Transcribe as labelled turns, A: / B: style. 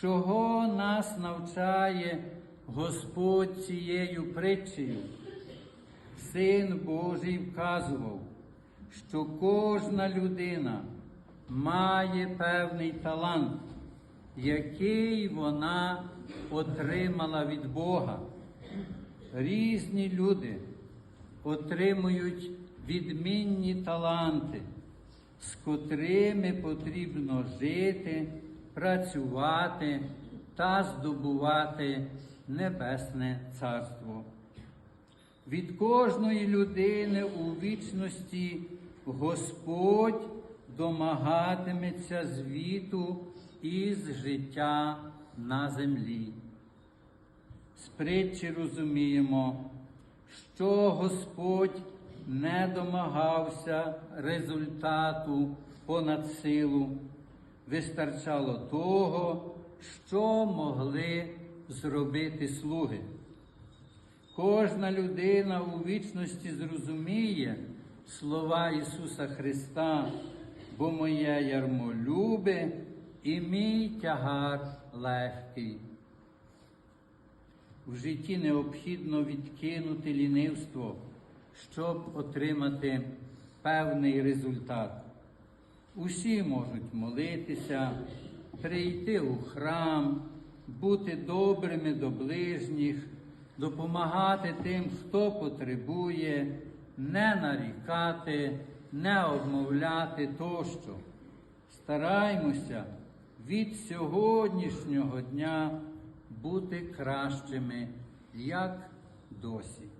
A: чого нас навчає Господь цією притчею. Син Божий вказував, що кожна людина має певний талант, який вона отримала від Бога. Різні люди отримують відмінні таланти, з котрими потрібно жити, працювати та здобувати Небесне Царство. Від кожної людини у вічності Господь домагатиметься звіту із життя на землі. З притчі розуміємо, що Господь не домагався результату понад силу, вистачало того, що могли зробити слуги. Кожна людина у вічності зрозуміє слова Ісуса Христа, бо моє ярмо любе і мій тягар легкий. В житті необхідно відкинути лінивство, щоб отримати певний результат. Усі можуть молитися, прийти у храм, бути добрими до ближніх, допомагати тим, хто потребує, не нарікати, не обмовляти тощо. Стараймося від сьогоднішнього дня бути кращими, як досі.